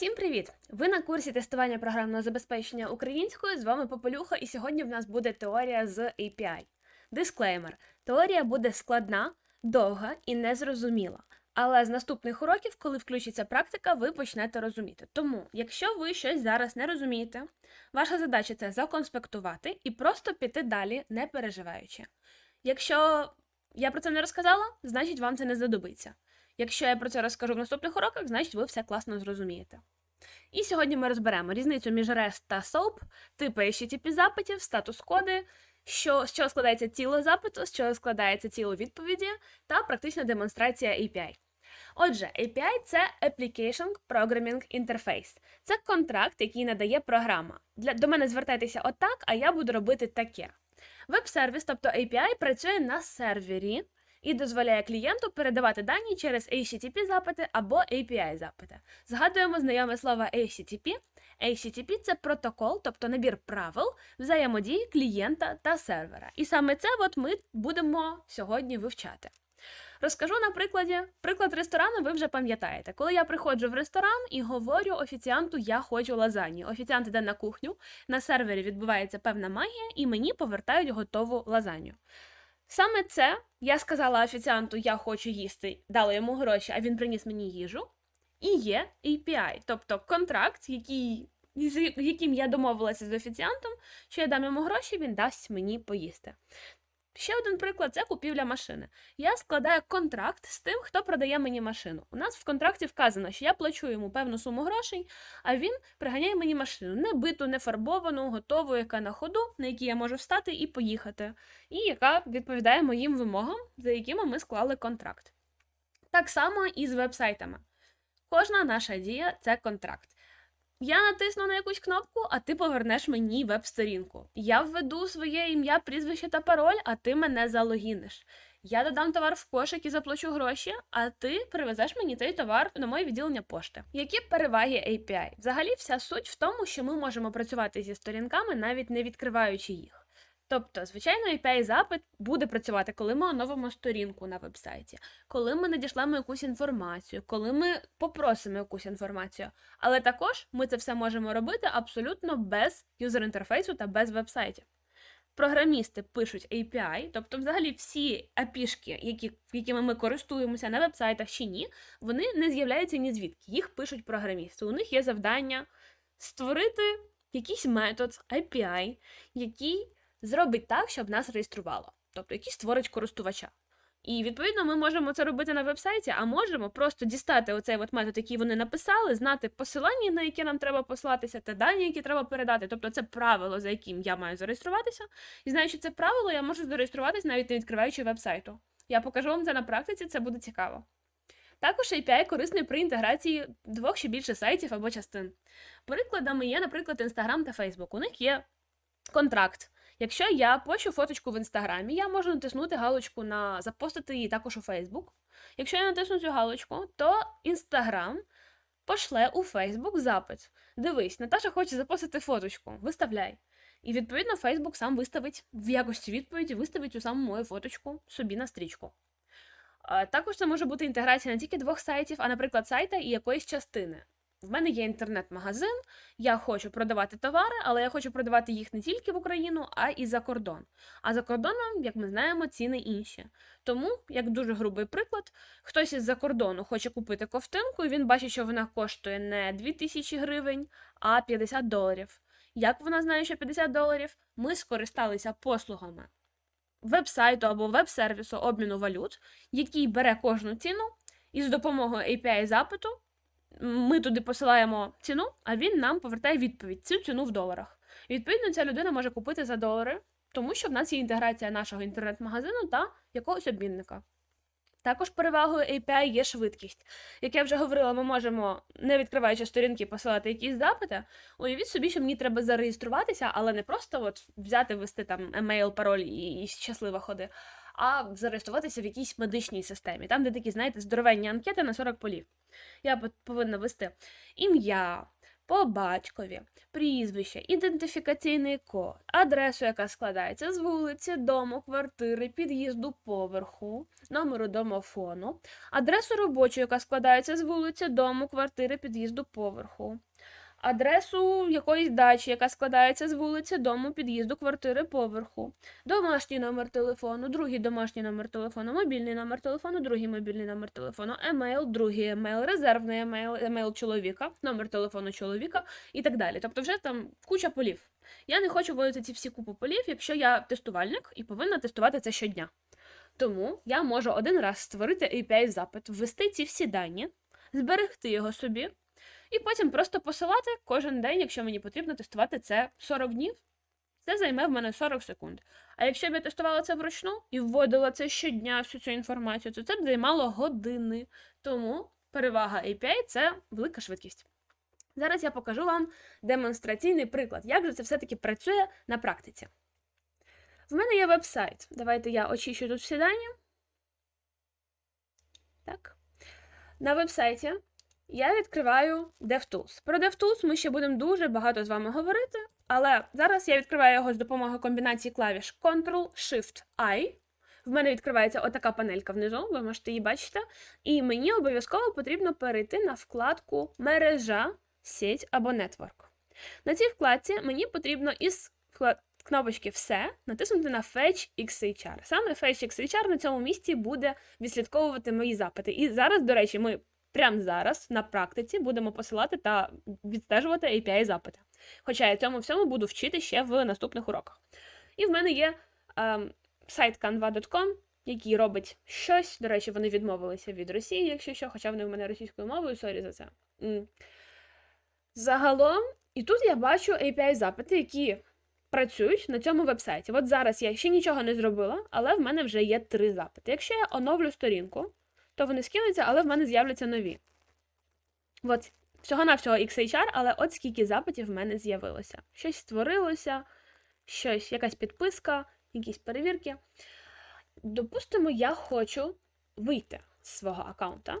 Всім привіт! Ви на курсі тестування програмного забезпечення українською. З вами Попелюха, і сьогодні в нас буде теорія з API. Дисклеймер: теорія буде складна, довга і незрозуміла. Але з наступних уроків, коли включиться практика, ви почнете розуміти. Тому, якщо ви щось зараз не розумієте, ваша задача це законспектувати і просто піти далі, не переживаючи. Якщо я про це не розказала, значить вам це не знадобиться. Якщо я про це розкажу в наступних уроках, значить ви все класно зрозумієте. І сьогодні ми розберемо різницю між REST та SOAP, типи HTTP запитів, статус-коди, що, з чого складається тіло запиту, з чого складається тіло відповіді, та практична демонстрація API. Отже, API це Application Programming Interface. Це контракт, який надає програма. Для, до мене звертайтеся отак, а я буду робити таке. Веб-сервіс, тобто API, працює на сервері і дозволяє клієнту передавати дані через HTTP запити або API запити. Згадуємо знайоме слово HTTP. HTTP це протокол, тобто набір правил взаємодії клієнта та сервера. І саме це от ми будемо сьогодні вивчати. Розкажу на прикладі. Приклад ресторану ви вже пам'ятаєте. Коли я приходжу в ресторан і говорю офіціанту, я хочу лазанью. Офіціант іде на кухню, на сервері відбувається певна магія, і мені повертають готову лазанью. Саме це я сказала офіціанту, я хочу їсти, дала йому гроші, а він приніс мені їжу. І є API, тобто контракт, який, з яким я домовилася з офіціантом, що я дам йому гроші, він дасть мені поїсти. Ще один приклад це купівля машини. Я складаю контракт з тим, хто продає мені машину. У нас в контракті вказано, що я плачу йому певну суму грошей, а він приганяє мені машину не биту, не фарбовану, готову, яка на ходу, на якій я можу встати і поїхати, і яка відповідає моїм вимогам, за якими ми склали контракт. Так само і з вебсайтами. Кожна наша дія це контракт. Я натисну на якусь кнопку, а ти повернеш мені веб-сторінку. Я введу своє ім'я, прізвище та пароль, а ти мене залогіниш. Я додам товар в кошик і заплачу гроші, а ти привезеш мені цей товар на моє відділення пошти. Які переваги API? Взагалі, вся суть в тому, що ми можемо працювати зі сторінками, навіть не відкриваючи їх. Тобто, звичайно, API запит буде працювати, коли ми оновимо сторінку на вебсайті, коли ми надішлемо якусь інформацію, коли ми попросимо якусь інформацію. Але також ми це все можемо робити абсолютно без юзер-інтерфейсу та без вебсайтів. Програмісти пишуть API, тобто, взагалі, всі API-шки, які, якими ми користуємося на вебсайтах чи ні, вони не з'являються ні звідки. Їх пишуть програмісти. У них є завдання створити якийсь метод API, який зробить так, щоб нас реєструвало, тобто який створить користувача. І відповідно ми можемо це робити на вебсайті, а можемо просто дістати оцей от метод, який вони написали, знати посилання, на яке нам треба послатися, та дані, які треба передати. Тобто це правило, за яким я маю зареєструватися. І знаючи це правило, я можу зареєструватися навіть не відкриваючи вебсайту. Я покажу вам це на практиці, це буде цікаво. Також API корисний при інтеграції двох чи більше сайтів або частин. Прикладами є, наприклад, Instagram та Facebook. У них є контракт. Якщо я пощу фоточку в інстаграмі, я можу натиснути галочку на запостити її також у Фейсбук. Якщо я натисну цю галочку, то Інстаграм пошле у Фейсбук запит. Дивись, Наташа хоче запостити фоточку, виставляй. І відповідно Фейсбук сам виставить в якості відповіді, виставить цю саму мою фоточку собі на стрічку. Також це може бути інтеграція не тільки двох сайтів, а, наприклад, сайта і якоїсь частини. В мене є інтернет-магазин, я хочу продавати товари, але я хочу продавати їх не тільки в Україну, а і за кордон. А за кордоном, як ми знаємо, ціни інші. Тому, як дуже грубий приклад, хтось із-за кордону хоче купити ковтинку, і він бачить, що вона коштує не 2000 гривень, а 50 доларів. Як вона знає, що 50 доларів? Ми скористалися послугами веб-сайту або веб-сервісу обміну валют, який бере кожну ціну, і з допомогою API запиту ми туди посилаємо ціну, а він нам повертає відповідь цю ціну в доларах. І відповідно ця людина може купити за долари, тому що в нас є інтеграція нашого інтернет-магазину та якогось обмінника. Також перевагою API є швидкість. Як я вже говорила, ми можемо, не відкриваючи сторінки, посилати якісь запити. Уявіть собі, що мені треба зареєструватися, але не просто от взяти, ввести там емейл, пароль і, щаслива ходи, а зареєструватися в якійсь медичній системі, там, де такі, знаєте, здоровенні анкети на 40 полів. Я повинна ввести ім'я, по батькові, прізвище, ідентифікаційний код, адресу, яка складається з вулиці, дому, квартири, під'їзду, поверху, номеру домофону, адресу робочу, яка складається з вулиці, дому, квартири, під'їзду, поверху, адресу якоїсь дачі, яка складається з вулиці, дому, під'їзду, квартири, поверху, домашній номер телефону, другий домашній номер телефону, мобільний номер телефону, другий мобільний номер телефону, емейл, другий емейл, резервний емейл, емейл чоловіка, номер телефону чоловіка і так далі. Тобто вже там куча полів. Я не хочу вводити ці всі купу полів, якщо я тестувальник і повинна тестувати це щодня. Тому я можу один раз створити API-запит, ввести ці всі дані, зберегти його собі, і потім просто посилати кожен день, якщо мені потрібно тестувати це 40 днів. Це займе в мене 40 секунд. А якщо б я тестувала це вручну і вводила це щодня, всю цю інформацію, то це б займало години. Тому перевага API це велика швидкість. Зараз я покажу вам демонстраційний приклад, як же це все-таки працює на практиці. В мене є веб-сайт. Давайте я очищу тут всі дані. Так. На веб-сайті я відкриваю DevTools. Про DevTools ми ще будемо дуже багато з вами говорити, але зараз я відкриваю його з допомогою комбінації клавіш Ctrl-Shift-I. В мене відкривається отака панелька внизу, ви можете її бачити. І мені обов'язково потрібно перейти на вкладку Мережа, сеть або Network. На цій вкладці мені потрібно із кнопочки Все натиснути на Fetch XHR. Саме Fetch XHR на цьому місці буде відслідковувати мої запити. І зараз, до речі, ми прямо зараз на практиці будемо посилати та відстежувати API запити. Хоча я цьому всьому буду вчити ще в наступних уроках. І в мене є ем, сайт canva.com, який робить щось. До речі, вони відмовилися від Росії, якщо що, хоча вони в мене російською мовою, сорі за це. М. Загалом, і тут я бачу API-запити, які працюють на цьому вебсайті. От зараз я ще нічого не зробила, але в мене вже є три запити. Якщо я оновлю сторінку, то вони скинуться, але в мене з'являться нові. От, всього-навсього XHR, але от скільки запитів в мене з'явилося. Щось створилося, щось, якась підписка, якісь перевірки. Допустимо, я хочу вийти з свого аккаунта.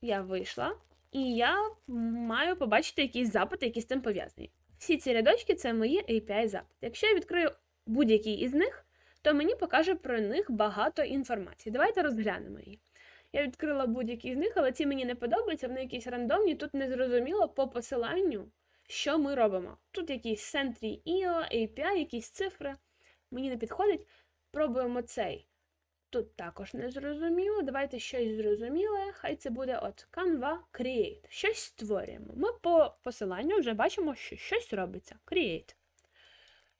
Я вийшла, і я маю побачити якісь запити, які з цим пов'язані. Всі ці рядочки це мої API-запити. Якщо я відкрию будь-який із них, то мені покаже про них багато інформації. Давайте розглянемо її. Я відкрила будь-які з них, але ці мені не подобаються, вони якісь рандомні, тут не зрозуміло по посиланню, що ми робимо. Тут якісь Sentry IO, API, якісь цифри. Мені не підходить. Пробуємо цей. Тут також не зрозуміло. Давайте щось зрозуміле. Хай це буде от Canva Create. Щось створюємо. Ми по посиланню вже бачимо, що щось робиться. Create.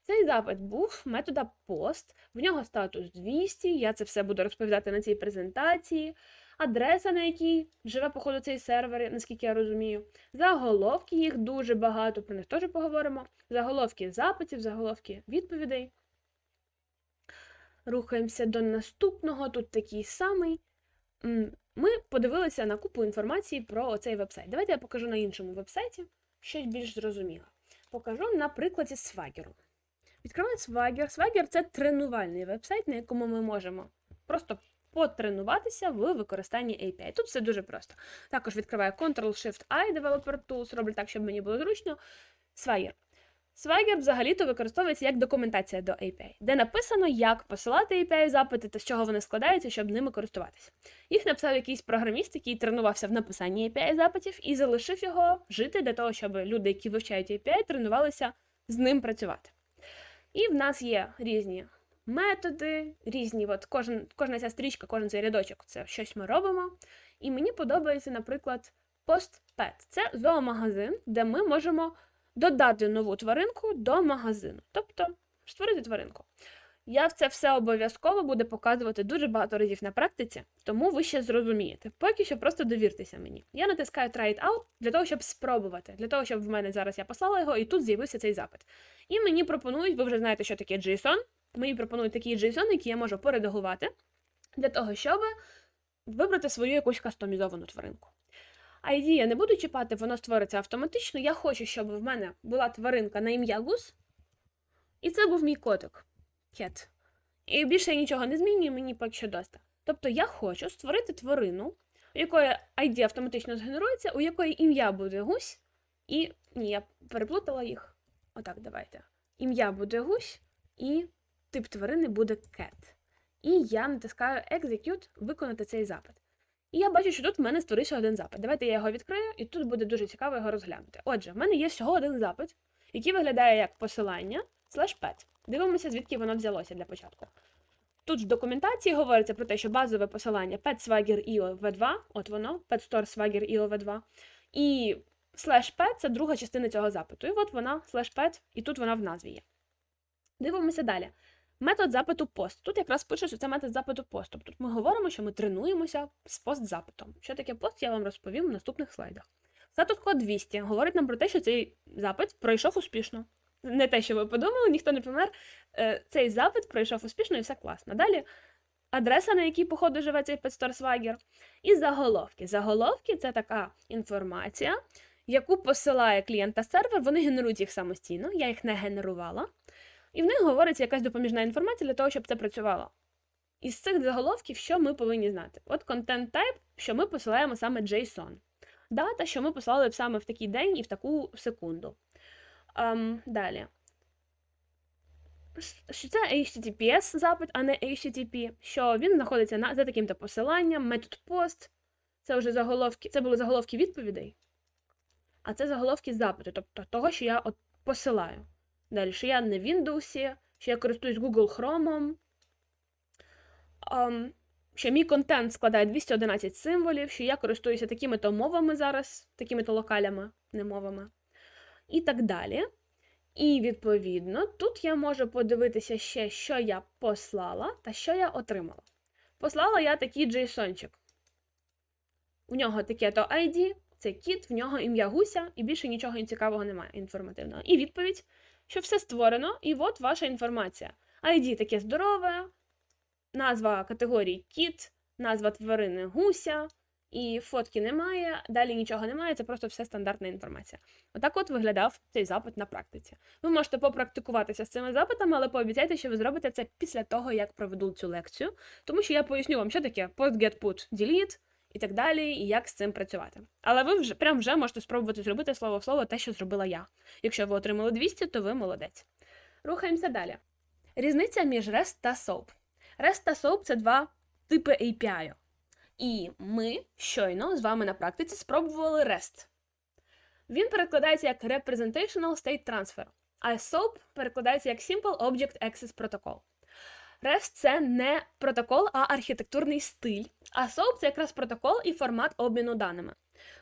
Цей запит був метода POST, в нього статус 200, я це все буду розповідати на цій презентації, адреса, на якій живе, походу, цей сервер, наскільки я розумію. Заголовки їх дуже багато, про них теж поговоримо. Заголовки запитів, заголовки відповідей. Рухаємося до наступного, тут такий самий. Ми подивилися на купу інформації про цей вебсайт. Давайте я покажу на іншому вебсайті щось більш зрозуміле. Покажу на прикладі Swagger. Відкриваю Swagger. Swagger – це тренувальний вебсайт, на якому ми можемо просто потренуватися в використанні API. Тут все дуже просто. Також відкриваю Ctrl-Shift-I Developer Tools, роблю так, щоб мені було зручно. Swagger. Swagger взагалі-то використовується як документація до API, де написано, як посилати API-запити та з чого вони складаються, щоб ними користуватися. Їх написав якийсь програміст, який тренувався в написанні API-запитів і залишив його жити для того, щоб люди, які вивчають API, тренувалися з ним працювати. І в нас є різні методи, різні, от кожен, кожна ця стрічка, кожен цей рядочок це щось ми робимо. І мені подобається, наприклад, PostPet. Це зоомагазин, де ми можемо додати нову тваринку до магазину. Тобто створити тваринку. Я це все обов'язково буду показувати дуже багато разів на практиці, тому ви ще зрозумієте. Поки що просто довіртеся мені. Я натискаю Try it out для того, щоб спробувати, для того, щоб в мене зараз я послала його, і тут з'явився цей запит. І мені пропонують, ви вже знаєте, що таке JSON. Мені пропонують такий JSON, який я можу поредагувати для того, щоб вибрати свою якусь кастомізовану тваринку. ID я не буду чіпати, воно створиться автоматично. Я хочу, щоб в мене була тваринка на ім'я Гус, і це був мій котик. Cat. І більше я нічого не змінюю, мені поки що доста. Тобто я хочу створити тварину, у якої ID автоматично згенерується, у якої ім'я буде гусь, І ні, я переплутала їх. Отак, давайте. Ім'я буде гусь, і тип тварини буде cat. І я натискаю Execute виконати цей запит. І я бачу, що тут в мене створився один запит. Давайте я його відкрию, і тут буде дуже цікаво його розглянути. Отже, в мене є всього один запит, який виглядає як посилання slash. Дивимося, звідки воно взялося для початку. Тут в документації говориться про те, що базове посилання pet swagger io v2, от воно, pet store swagger io v2, і pet це друга частина цього запиту. І от вона, pet, і тут вона в назві є. Дивимося далі. Метод запиту пост. Тут якраз пише, що це метод запиту пост. Тобто тут ми говоримо, що ми тренуємося з пост-запитом. Що таке пост, я вам розповім в наступних слайдах. Статус код 200 говорить нам про те, що цей запит пройшов успішно. Не те, що ви подумали, ніхто не помер. Е, Цей запит пройшов успішно і все класно. Далі адреса, на якій, походу, живе цей Swagger, і заголовки. Заголовки це така інформація, яку посилає клієнт та сервер, вони генерують їх самостійно, я їх не генерувала. І в них говориться якась допоміжна інформація для того, щоб це працювало. Із цих заголовків, що ми повинні знати? От content type, що ми посилаємо саме JSON. Дата, що ми послали б саме в такий день і в таку секунду. Ем, далі. Що це HTTPS запит, а не HTTP, що він знаходиться на, за таким-то посиланням, метод post. Це вже заголовки, це були заголовки відповідей, а це заголовки запиту, тобто того, що я от посилаю. Далі, що я не в Windows, що я користуюсь Google Chrome, um, що мій контент складає 211 символів, що я користуюся такими-то мовами зараз, такими-то локалями, не мовами, і так далі. І, відповідно, тут я можу подивитися ще, що я послала та що я отримала. Послала я такий JSON-чик. У нього таке то ID, це кіт, в нього ім'я гуся, і більше нічого цікавого немає інформативного. І відповідь, що все створено, і от ваша інформація. ID таке здорове, назва категорії кіт, назва тварини гуся, і фотки немає, далі нічого немає, це просто все стандартна інформація. Отак от виглядав цей запит на практиці. Ви можете попрактикуватися з цими запитами, але пообіцяйте, що ви зробите це після того, як проведу цю лекцію, тому що я поясню вам, що таке post, get, put, delete і так далі, і як з цим працювати. Але ви вже прям вже можете спробувати зробити слово в слово те, що зробила я. Якщо ви отримали 200, то ви молодець. Рухаємося далі. Різниця між REST та SOAP. REST та SOAP – це два типи API. І ми щойно з вами на практиці спробували REST. Він перекладається як Representational State Transfer, а SOAP перекладається як Simple Object Access Protocol. REST це не протокол, а архітектурний стиль. А SOAP це якраз протокол і формат обміну даними.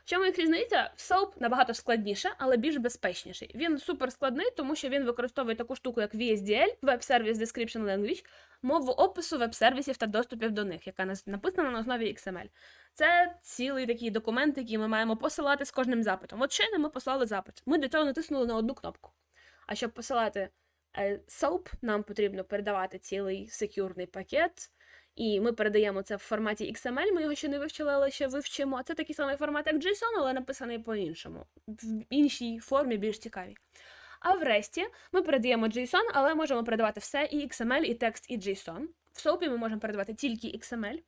В чому їх різниця? SOAP набагато складніше, але більш безпечніший. Він супер складний, тому що він використовує таку штуку, як VSDL, Web Service Description Language, мову опису веб-сервісів та доступів до них, яка написана на основі XML. Це цілий такий документ, який ми маємо посилати з кожним запитом. От щойно ми послали запит. Ми для цього натиснули на одну кнопку. А щоб посилати SOAP, нам потрібно передавати цілий секюрний пакет. І ми передаємо це в форматі XML, ми його ще не вивчили, але ще вивчимо. Це такий самий формат, як JSON, але написаний по-іншому, в іншій формі, більш цікавій. А в REST ми передаємо JSON, але можемо передавати все і XML, і текст, і JSON. В SOAP ми можемо передавати тільки XML.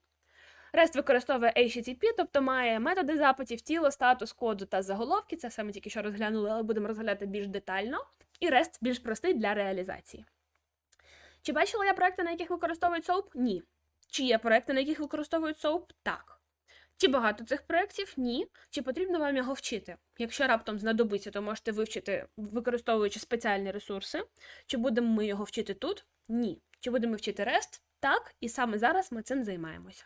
REST використовує HTTP, тобто має методи запитів, тіло, статус, коду та заголовки. Це саме тільки що розглянули, але будемо розглядати більш детально. І REST більш простий для реалізації. Чи бачила я проекти, на яких використовують SOAP? Ні. Чи є проекти, на яких використовують SOAP? Так. Чи багато цих проєктів? Ні. Чи потрібно вам його вчити? Якщо раптом знадобиться, то можете вивчити, використовуючи спеціальні ресурси. Чи будемо ми його вчити тут? Ні. Чи будемо вчити REST? Так, і саме зараз ми цим займаємося.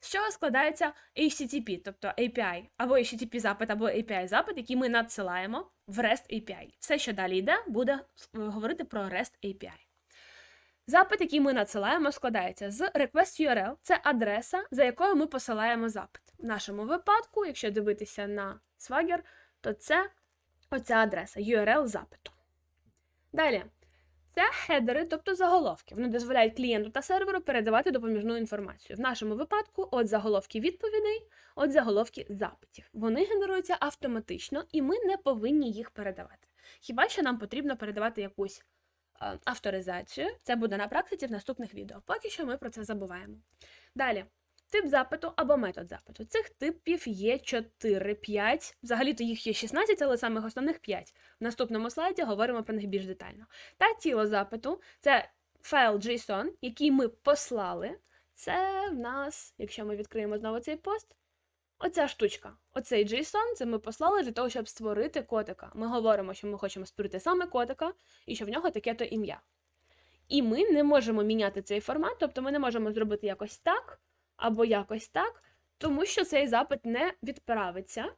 З чого складається HTTP, тобто API, або HTTP запит, або API запит, який ми надсилаємо в REST API. Все, що далі йде, буде говорити про REST API. Запит, який ми надсилаємо, складається з request URL, це адреса, за якою ми посилаємо запит. В нашому випадку, якщо дивитися на Swagger, то це оця адреса URL запиту. Далі, це хедери, тобто заголовки. Вони дозволяють клієнту та серверу передавати допоміжну інформацію. В нашому випадку от заголовки відповідей, от заголовки запитів. Вони генеруються автоматично, і ми не повинні їх передавати. Хіба що нам потрібно передавати якусь авторизацію. Це буде на практиці в наступних відео. Поки що ми про це забуваємо. Далі, тип запиту або метод запиту. Цих типів є 4, 5. Взагалі-то їх є 16, але самих основних 5. В наступному слайді говоримо про них більш детально. Та тіло запиту це файл JSON, який ми послали. Це в нас, якщо ми відкриємо знову цей пост, оця штучка. Оцей JSON, це ми послали для того, щоб створити котика. Ми говоримо, що ми хочемо створити саме котика і що в нього таке-то ім'я. І ми не можемо міняти цей формат, тобто ми не можемо зробити якось так або якось так, тому що цей запит не відправиться,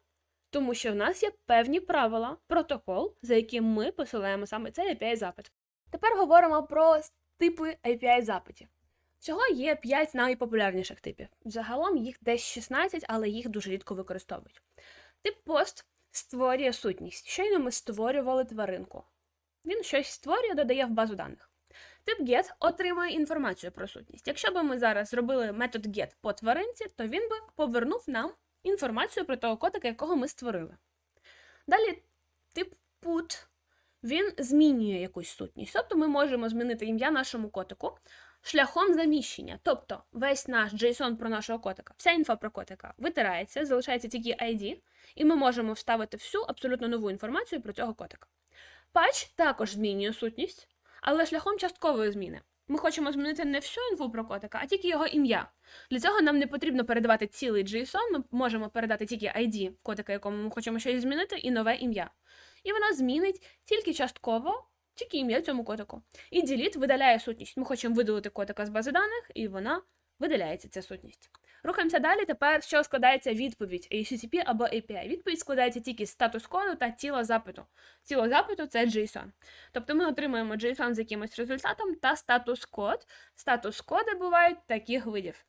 тому що в нас є певні правила, протокол, за яким ми посилаємо саме цей API-запит. Тепер говоримо про типи API-запитів. Всього є 5 найпопулярніших типів. Загалом їх десь 16, але їх дуже рідко використовують. Тип пост створює сутність. Щойно ми створювали тваринку. Він щось створює, додає в базу даних. Тип get отримує інформацію про сутність. Якщо б ми зараз зробили метод get по тваринці, то він би повернув нам інформацію про того котика, якого ми створили. Далі тип put, він змінює якусь сутність. Тобто ми можемо змінити ім'я нашому котику шляхом заміщення. Тобто весь наш JSON про нашого котика, вся інфа про котика витирається, залишається тільки ID, і ми можемо вставити всю абсолютно нову інформацію про цього котика. Патч також змінює сутність, але шляхом часткової зміни. Ми хочемо змінити не всю інфу про котика, а тільки його ім'я. Для цього нам не потрібно передавати цілий JSON, ми можемо передати тільки ID котика, якому ми хочемо щось змінити, і нове ім'я. І вона змінить тільки частково, тільки ім'я цьому котику. І delete видаляє сутність. Ми хочемо видалити котика з бази даних, і вона видаляється ця сутність. Рухаємося далі. Тепер що складається відповідь HTTP або API. Відповідь складається тільки з статус-коду та тіла запиту. Тіло запиту це JSON. Тобто ми отримуємо JSON з якимось результатом та статус-код. Статус-коди бувають таких видів.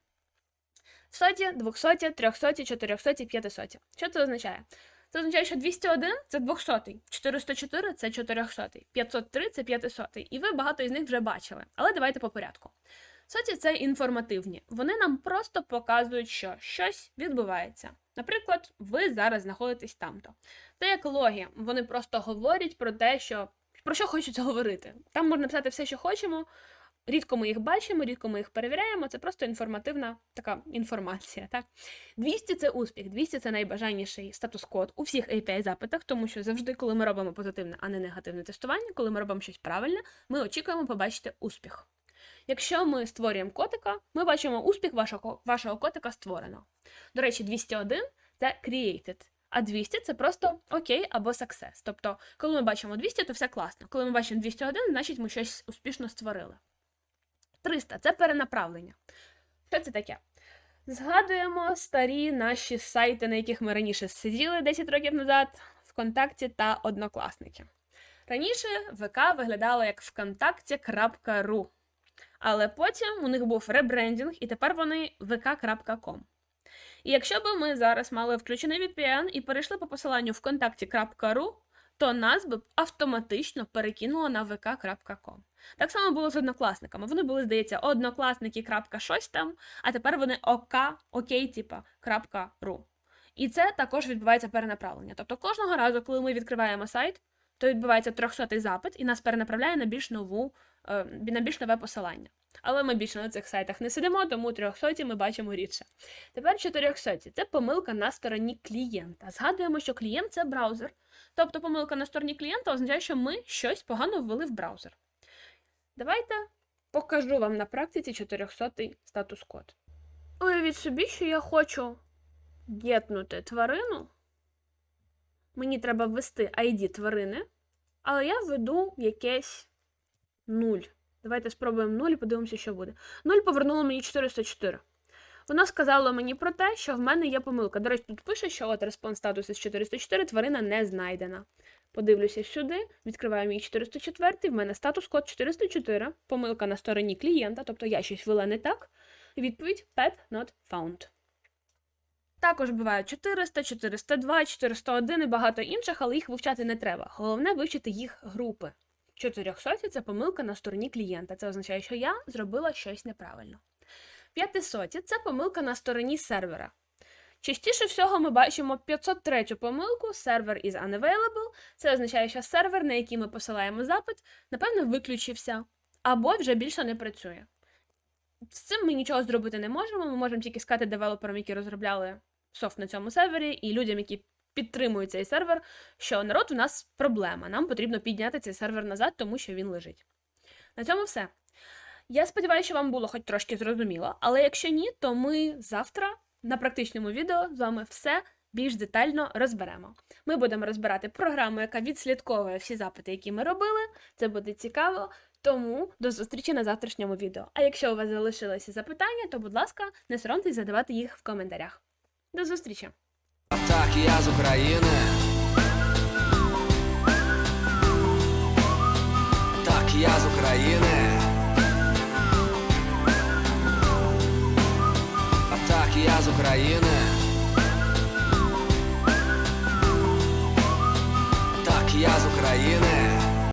Соті, 200, 300, 400, 500. Що це означає? Це означає, що 201 це 200, 404 це 400, 503 це 500. І ви багато із них вже бачили. Але давайте по порядку. Соті це інформативні. Вони нам просто показують, що щось відбувається. Наприклад, ви зараз знаходитесь там-то. Це як логі. Вони просто говорять про те, що про що хочуть говорити. Там можна писати все, що хочемо. Рідко ми їх бачимо, рідко ми їх перевіряємо. Це просто інформативна така інформація. Так? 200 це успіх, 200 це найбажаніший статус-код у всіх API-запитах, тому що завжди, коли ми робимо позитивне, а не негативне тестування, коли ми робимо щось правильне, ми очікуємо побачити успіх. Якщо ми створюємо котика, ми бачимо успіх вашого, вашого котика створено. До речі, 201 це created, а 200 це просто окей або success. Тобто, коли ми бачимо 200, то все класно. Коли ми бачимо 201, значить ми щось успішно створили. 300 це перенаправлення. Що це таке? Згадуємо старі наші сайти, на яких ми раніше сиділи 10 років назад, ВКонтакті та Однокласники. Раніше ВК виглядало як вконтакті.ру. Але потім у них був ребрендінг, і тепер вони vk.com. І якщо б ми зараз мали включений VPN і перейшли по посиланню вконтакті.ру, то нас би автоматично перекинуло на vk.com. Так само було з однокласниками. Вони були, здається, однокласники. щось там, а тепер вони ок, окей, типа, .ру. І це також відбувається перенаправлення. Тобто кожного разу, коли ми відкриваємо сайт, то відбувається 300-й запит і нас перенаправляє на більш нову, е, на більш нове посилання. Але ми більше на цих сайтах не сидимо, тому 300 ми бачимо рідше. Тепер 400 це помилка на стороні клієнта. Згадуємо, що клієнт це браузер. Тобто помилка на стороні клієнта означає, що ми щось погано ввели в браузер. Давайте покажу вам на практиці 400-й статус-код. Уявіть собі, що я хочу гетнути тварину. Мені треба ввести ID тварини, але я введу якесь 0. Давайте спробуємо 0 і подивимося, що буде. 0 повернуло мені 404. Воно сказало мені про те, що в мене є помилка. До речі, тут пише, що от респонс статус із 404 тварина не знайдена. Подивлюся сюди, відкриваю мій 404, в мене статус код 404, помилка на стороні клієнта, тобто я щось ввела не так. Відповідь pet not found. Також бувають 400, 402, 401 і багато інших, але їх вивчати не треба. Головне вивчити їх групи. 400 це помилка на стороні клієнта. Це означає, що я зробила щось неправильно. 500 це помилка на стороні сервера. Частіше всього ми бачимо 503 помилку сервер is unavailable. Це означає, що сервер, на який ми посилаємо запит, напевно, виключився або вже більше не працює. з цим ми нічого зробити не можемо. Ми можемо тільки сказати девелоперам, які розробляли софт на цьому сервері, і людям, які підтримують цей сервер, що народ у нас проблема. Нам потрібно підняти цей сервер назад, тому що він лежить. На цьому все. Я сподіваюся, що вам було хоч трошки зрозуміло, але якщо ні, то ми завтра на практичному відео з вами все більш детально розберемо. Ми будемо розбирати програму, яка відслідковує всі запити, які ми робили. Це буде цікаво. Тому до зустрічі на завтрашньому відео. А якщо у вас залишилися запитання, то, будь ласка, не соромтесь задавати їх в коментарях. До зустрічі! Так, я з України. Так, я з України. А так, я з України. Так, я з України.